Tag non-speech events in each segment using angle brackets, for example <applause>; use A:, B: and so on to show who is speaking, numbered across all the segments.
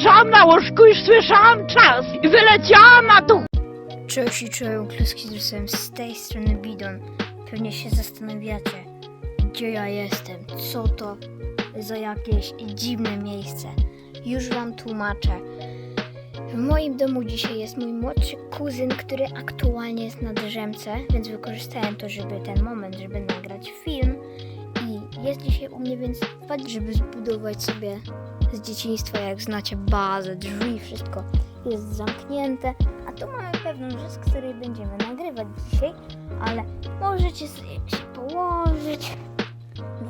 A: leżałam na łóżku i słyszałam czas i wyleciałam na to
B: Cześć i czołem, kluski z rysem z tej strony Bidon. Pewnie się zastanawiacie, gdzie ja jestem, co to za jakieś dziwne miejsce. Już wam tłumaczę. W moim domu dzisiaj jest mój młodszy kuzyn, który aktualnie jest na drzemce, więc wykorzystałem to, żeby ten moment, żeby nagrać film. I jest dzisiaj u mnie, więc wpadł, żeby zbudować sobie z dzieciństwa, jak znacie, bazę, drzwi, wszystko jest zamknięte. A tu mamy pewną rzecz, z której będziemy nagrywać dzisiaj, ale możecie się położyć,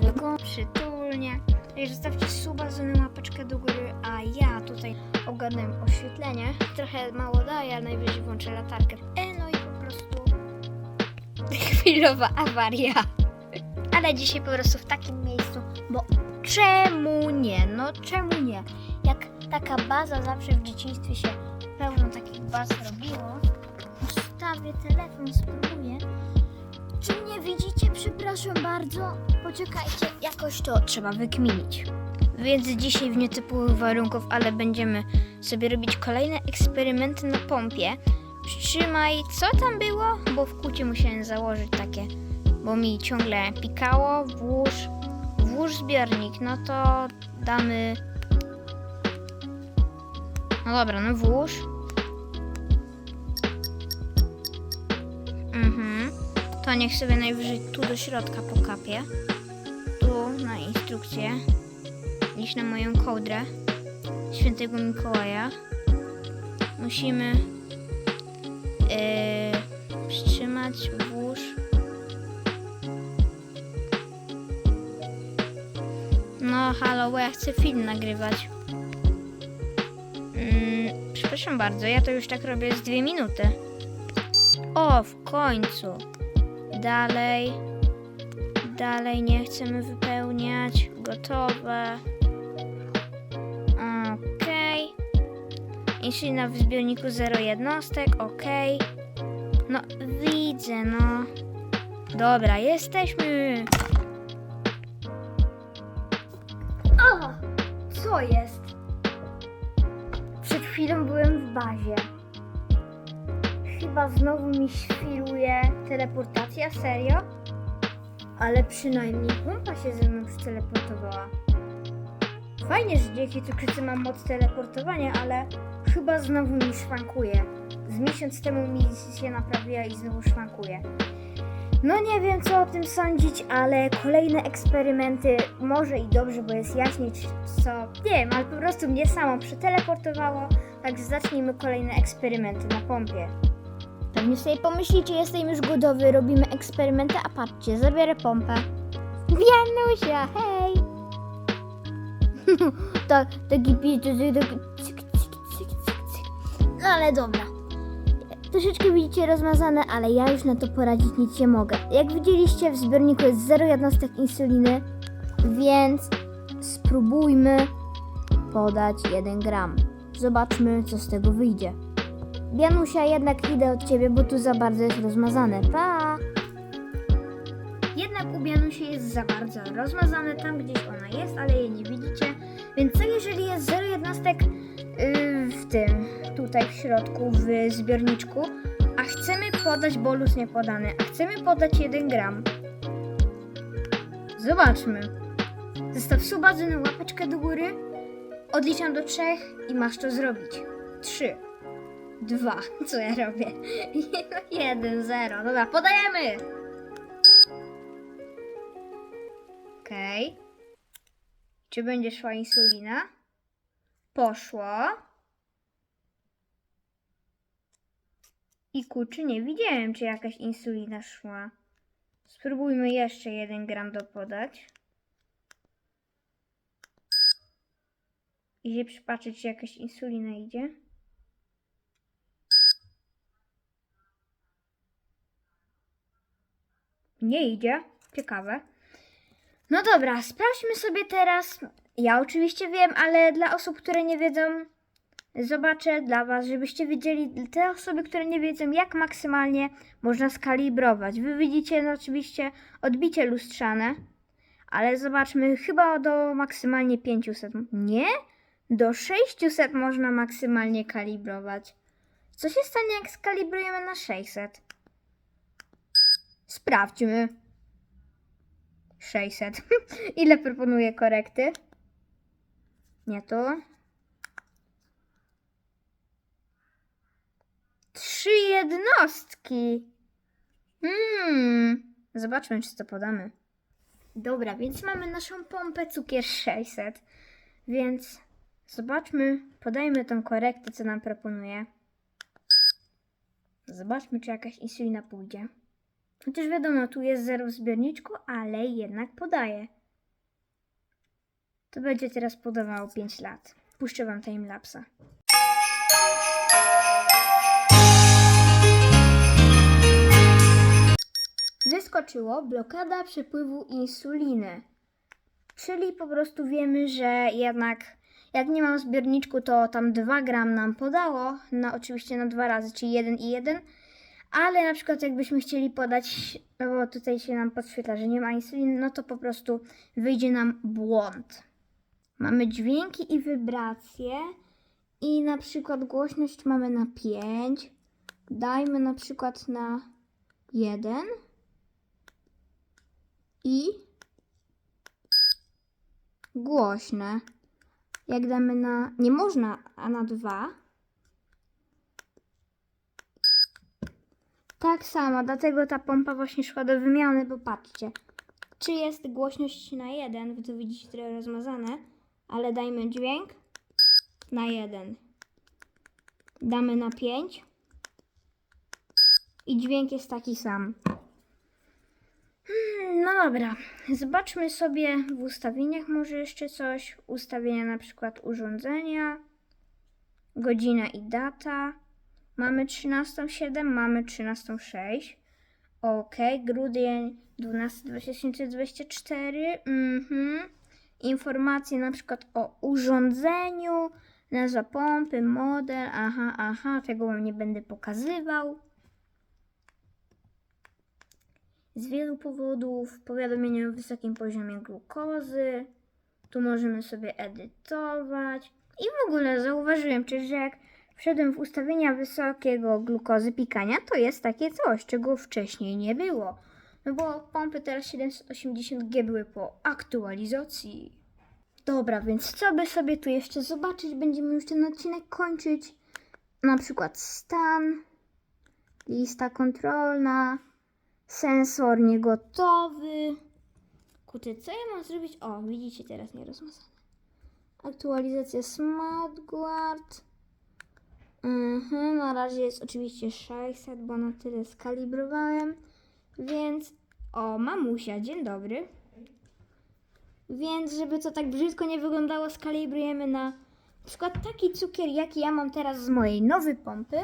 B: wyglądać przytulnie. I zostawcie suba, z łapeczkę do góry, a ja tutaj ogarnę oświetlenie. Trochę mało daje, ale najwyżej włączę latarkę. E, no i po prostu <laughs> chwilowa awaria. Ale dzisiaj po prostu w takim miejscu, bo czemu nie? No czemu nie? Jak taka baza zawsze w dzieciństwie się pełno takich baz robiło. Ustawię telefon, spróbuję. Czy nie widzicie? Przepraszam bardzo. Poczekajcie, jakoś to trzeba wykminić. Więc dzisiaj w nietypowych warunkach, ale będziemy sobie robić kolejne eksperymenty na pompie. Przytrzymaj, co tam było? Bo w kucie musiałem założyć takie, bo mi ciągle pikało. Włóż, włóż zbiornik, no to damy... No dobra, no włóż. Mhm. To niech sobie najwyżej tu do środka pokapie. Tu na instrukcję. Iść na moją kołdrę świętego Mikołaja. Musimy yy, No halo, bo ja chcę film nagrywać. Mm, przepraszam bardzo, ja to już tak robię z dwie minuty. O, w końcu. Dalej. Dalej nie chcemy wypełniać. Gotowe. Okej. Insulina w zbiorniku 0 jednostek. Okej. No, widzę, no. Dobra, jesteśmy. Co jest? Przed chwilą byłem w bazie. Chyba znowu mi świruje teleportacja, serio? Ale przynajmniej pompa się ze mną przeteleportowała. Fajnie, że dzięki cukrzycy mam moc teleportowania, ale chyba znowu mi szwankuje. Z miesiąc temu mi się naprawiła i znowu szwankuje. No nie wiem co o tym sądzić, ale kolejne eksperymenty może i dobrze, bo jest jaśniej czy co. Nie wiem, ale po prostu mnie samo przeteleportowało, także zacznijmy kolejne eksperymenty na pompie. Pewnie sobie pomyślicie, jestem już gotowy, robimy eksperymenty, a patrzcie, zabiorę pompę. Wianusia, hej! tak, taki pi, to, to, tak, cyk, cyk, cyk, cyk, cyk. No ale dobra. Troszeczkę widzicie rozmazane, ale ja już na to poradzić nic nie mogę. Jak widzieliście, w zbiorniku jest 0 jednostek insuliny, więc spróbujmy podać 1 gram. Zobaczmy, co z tego wyjdzie. Janusia, jednak idę od ciebie, bo tu za bardzo jest rozmazane. Pa! Jednak u Bianusi jest za bardzo rozmazane, tam gdzieś ona jest, ale jej nie widzicie. Więc co jeżeli jest 0 jednostek w tym, tutaj w środku, w zbiorniczku, a chcemy podać bolus niepodany, a chcemy podać 1 gram. Zobaczmy. Zostaw suba, na łapeczkę do góry. Odliczam do trzech i masz to zrobić. Trzy. Dwa. <laughs> Co ja robię? <laughs> Jeden, zero. Dobra, podajemy! Okej. Czy będzie szła insulina? Poszło. I kurczę, nie widziałem, czy jakaś insulina szła. Spróbujmy jeszcze jeden gram dopodać. Idzie przypatrzeć, czy jakaś insulina idzie. Nie idzie. Ciekawe. No dobra, sprawdźmy sobie teraz. Ja oczywiście wiem, ale dla osób, które nie wiedzą, zobaczę dla Was, żebyście wiedzieli, te osoby, które nie wiedzą, jak maksymalnie można skalibrować. Wy widzicie no, oczywiście odbicie lustrzane, ale zobaczmy, chyba do maksymalnie 500. Nie? Do 600 można maksymalnie kalibrować. Co się stanie, jak skalibrujemy na 600? Sprawdźmy. 600. <laughs> Ile proponuje korekty? Nie to. Trzy jednostki. Hmm. Zobaczmy, czy to podamy. Dobra, więc mamy naszą pompę cukier 600. Więc zobaczmy, podajmy tą korektę, co nam proponuje. Zobaczmy, czy jakaś insulina pójdzie. Chociaż wiadomo, tu jest zero w zbiorniczku, ale jednak podaje. To będzie teraz podawało 5 lat. Puszczę wam timelapsa. Wyskoczyło blokada przepływu insuliny. Czyli po prostu wiemy, że jednak jak nie mam zbiorniczku, to tam 2 gram nam podało, na, oczywiście na dwa razy, czyli 1 i 1. Ale na przykład jakbyśmy chcieli podać, no bo tutaj się nam podświetla, że nie ma insuliny, no to po prostu wyjdzie nam błąd. Mamy dźwięki i wibracje i na przykład głośność mamy na 5. Dajmy na przykład na 1 i głośne. Jak damy na. Nie można, a na 2. Tak samo, dlatego ta pompa właśnie szła do wymiany, bo patrzcie. Czy jest głośność na 1, wy to widzicie trochę rozmazane, ale dajmy dźwięk na 1. Damy na 5 i dźwięk jest taki sam. Hmm, No dobra, zobaczmy sobie w ustawieniach może jeszcze coś. Ustawienia na przykład urządzenia, godzina i data. Mamy 13.07, mamy 13.06. Ok, grudzień 12 2024. Mhm. Informacje na przykład o urządzeniu, nazwa pompy, model. Aha, aha, tego wam nie będę pokazywał. Z wielu powodów powiadomienie o wysokim poziomie glukozy. Tu możemy sobie edytować. I w ogóle zauważyłem też, że jak wszedłem w ustawienia wysokiego glukozy pikania, to jest takie coś, czego wcześniej nie było. No bo pompy teraz 780G były po aktualizacji. Dobra, więc co by sobie tu jeszcze zobaczyć? Będziemy już ten odcinek kończyć. Na przykład stan, lista kontrolna, sensor niegotowy. Kurde, co ja mam zrobić? O, widzicie teraz nierozmazane. Aktualizacja SmartGuard. Mhm, na razie jest oczywiście 600, bo na tyle skalibrowałem. Więc, o, mamusia, dzień dobry. Więc, żeby to tak brzydko nie wyglądało, skalibrujemy na przykład taki cukier, jaki ja mam teraz z mojej nowej pompy.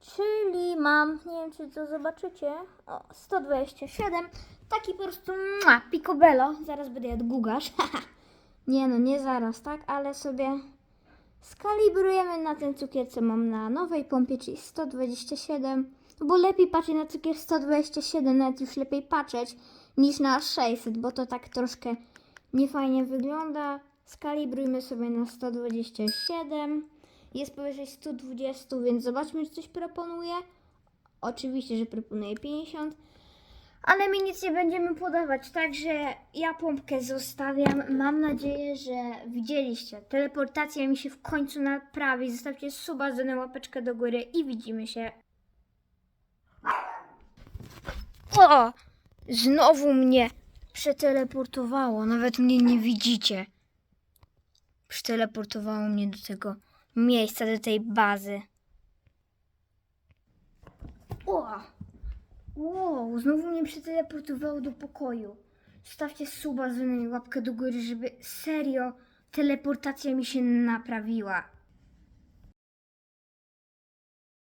B: Czyli mam, nie wiem czy to zobaczycie, o, 127. Taki po prostu mua, picobello. Zaraz będę jadł gugasz. <laughs> nie no, nie zaraz, tak? Ale sobie skalibrujemy na ten cukier, co mam na nowej pompie, czyli 127. Bo lepiej patrzeć na cukier 127, nawet już lepiej patrzeć niż na 600, bo to tak troszkę niefajnie wygląda. Skalibrujmy sobie na 127. Jest powyżej 120, więc zobaczmy, czy coś proponuje. Oczywiście, że proponuje 50. Ale my nic nie będziemy podawać, także ja pompkę zostawiam. Mam nadzieję, że widzieliście. Teleportacja mi się w końcu naprawi. Zostawcie suba, dzwonę, łapeczkę do góry i widzimy się. O! Znowu mnie przeteleportowało. Nawet mnie nie widzicie. Przeteleportowało mnie do tego miejsca, do tej bazy. O! Wow, znowu mnie przeteleportowało do pokoju. Stawcie suba z i łapkę do góry, żeby serio teleportacja mi się naprawiła.